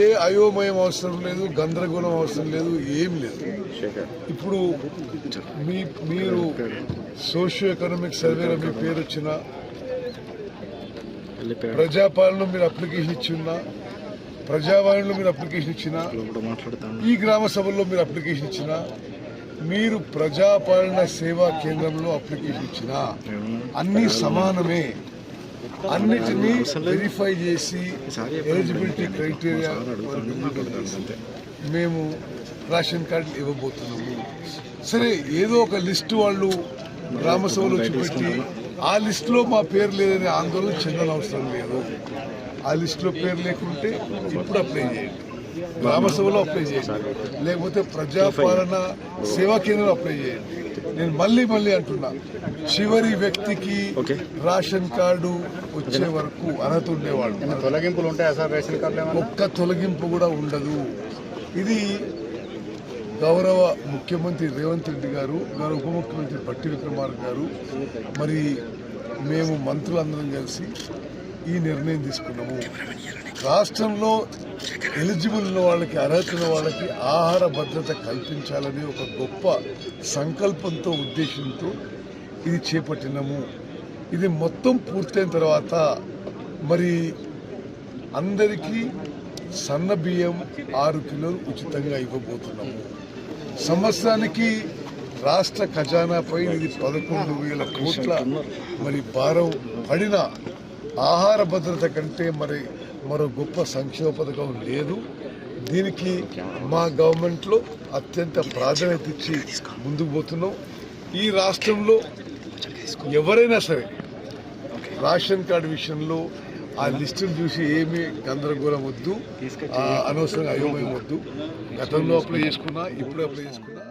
ఏ అయోమయం అవసరం లేదు గందరగోళం అవసరం లేదు ఏం లేదు. ఇప్పుడు మీ మీరు సోషియో ఎకనామిక్ సర్వేలో మీ పేరు. వచ్చిన ప్రజాపాలన మీరు అప్లికేషన్ ఇచ్చిన ప్రజావాణిలో మీరు అప్లికేషన్ ఇచ్చిన ఈ గ్రామ సభల్లో మీరు అప్లికేషన్ ఇచ్చిన మీరు ప్రజాపాలన సేవా కేంద్రంలో అప్లికేషన్ ఇచ్చిన అన్ని సమానమే. అన్నిటినీ వెరిఫై చేసి ఎలిజిబిలిటీ క్రైటీరియా మేము రేషన్ కార్డులు ఇవ్వబోతున్నాము. సరే ఏదో ఒక లిస్టు వాళ్ళు గ్రామ సభలో చూపెట్టి ఆ లిస్టులో మా పేరు లేదనే ఆందోళన చెందన అవసరం లేదు. ఆ లిస్టులో పేరు లేకుంటే ఇప్పుడు అప్లై చేయండి. గ్రామ సభలో అప్లై చేయండి. లేకపోతే ప్రజాపాలన సేవా కేంద్రంలో అప్లై చేయండి. నేను మళ్ళీ మళ్ళీ అంటున్నా చివరి వ్యక్తికి రేషన్ కార్డు వచ్చే వరకు అర్హత ఉండేవాడు తొలగింపులు ఉంటాయా సార్ రేషన్ ఏమన్నా ఒక్క తొలగింపు కూడా ఉండదు. ఇది గౌరవ ముఖ్యమంత్రి రేవంత్ రెడ్డి గారు గౌరవ ఉప ముఖ్యమంత్రి పట్టి విక్రమార్క గారు మరి మేము మంత్రులందరం కలిసి ఈ నిర్ణయం తీసుకున్నాము. రాష్ట్రంలో ఎలిజిబుల్ ఉన్న వాళ్ళకి అర్హత ఉన్న వాళ్ళకి ఆహార భద్రత కల్పించాలని ఒక గొప్ప సంకల్పంతో ఉద్దేశంతో ఇది చేపట్టినాము. ఇది మొత్తం పూర్తయిన తర్వాత మరి అందరికీ సన్న బియ్యం ఆరు కిలోలు ఉచితంగా ఇవ్వబోతున్నాము. సంవత్సరానికి రాష్ట్ర ఖజానాపై ఇది పదకొండు వేల కోట్ల మరి భారం పడిన ఆహార భద్రత కంటే మరి మరో గొప్ప సంక్షేమ పథకం లేదు. దీనికి మా గవర్నమెంట్లో అత్యంత ప్రాధాన్యత ఇచ్చి ముందుకు పోతున్నాం. ఈ రాష్ట్రంలో ఎవరైనా సరే రేషన్ కార్డు విషయంలో ఆ లిస్టును చూసి ఏమి గందరగోళం వద్దు ఆ అనవసరంగా అయోమయం వద్దు. గతంలో అప్లై చేసుకున్నా ఇప్పుడు అప్లై చేసుకున్నా.